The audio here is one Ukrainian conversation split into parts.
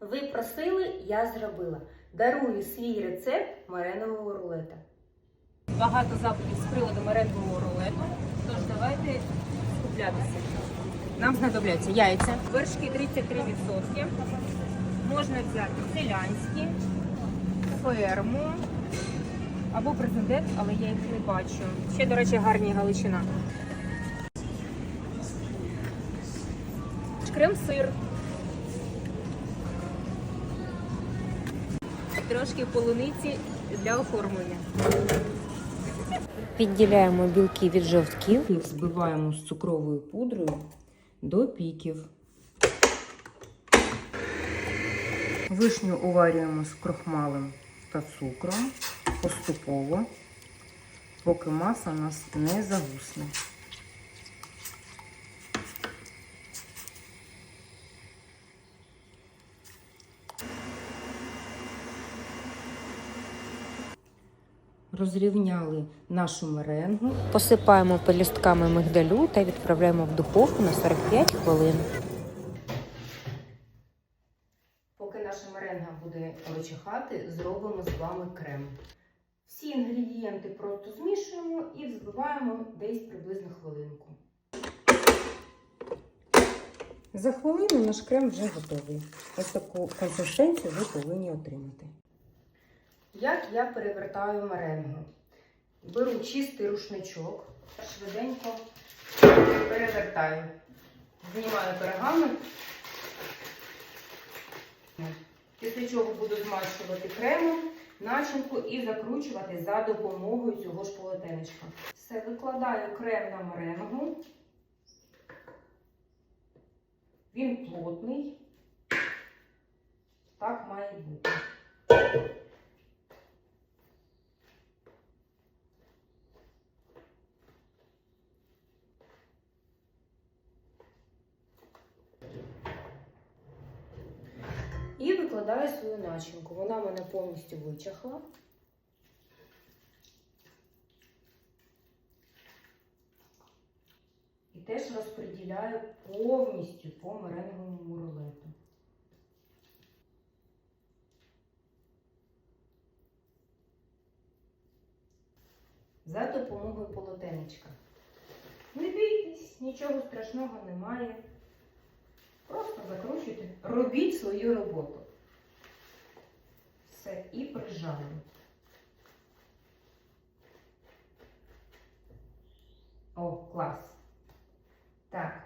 Ви просили, я зробила. Дарую свій рецепт маренового рулета. Багато запитів з приводу меренгового рулету. Тож давайте скуплятися. Нам знадобляться яйця, вершки 33%. Можна взяти селянські, ферму або президент, але я їх не бачу. Ще, до речі, гарні галичина. Крем-сир. Трошки полуниці для оформлення. Відділяємо білки від жовтків. Їх збиваємо з цукровою пудрою до піків. Вишню уварюємо з крохмалем та цукром поступово, поки маса у нас не загусне. Розрівняли нашу меренгу. Посипаємо пелюстками мигдалю та відправляємо в духовку на 45 хвилин. Поки наша меренга буде вичихати, зробимо з вами крем. Всі інгредієнти просто змішуємо і взбиваємо десь приблизно хвилинку. За хвилину наш крем вже готовий. Ось таку консистенцію ви повинні отримати. Як я перевертаю меренгу? Беру чистий рушничок, швиденько перевертаю. Знімаю пергамент. Після чого буду змащувати кремом, начинку і закручувати за допомогою цього ж полотенечка. Все, викладаю крем на меренгу. Він плотний. Так має бути. І викладаю свою начинку. Вона в мене повністю вичахла. І теж розподіляю повністю по меренговому рулету. За допомогою полотенечка. Не бійтесь, нічого страшного немає. Просто закручуйте, робіть свою роботу. Все, і прижали. О, клас. Так.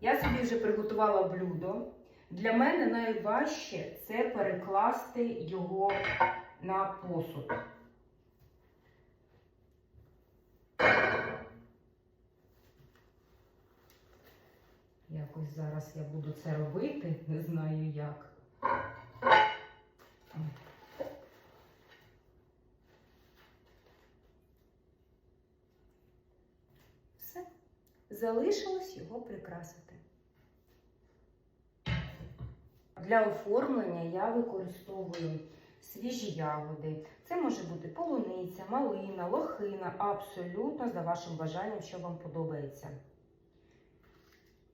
Я собі вже приготувала блюдо. Для мене найважче це перекласти його на посуд. Якось зараз я буду це робити, не знаю як. Все. Залишилось його прикрасити. Для оформлення я використовую свіжі ягоди. Це може бути полуниця, малина, лохина, абсолютно за вашим бажанням, що вам подобається.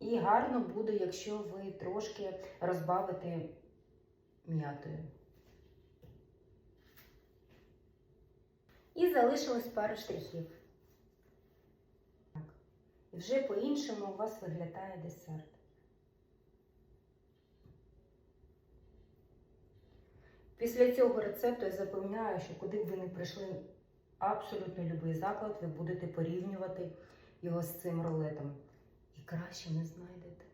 І гарно буде, якщо ви трошки розбавите м'ятою. І залишилось пару штрихів. Вже по-іншому у вас виглядає десерт. Після цього рецепту я запевняю, що куди б ви не прийшли абсолютно будь-який заклад, ви будете порівнювати його з цим рулетом. І краще не знайдете.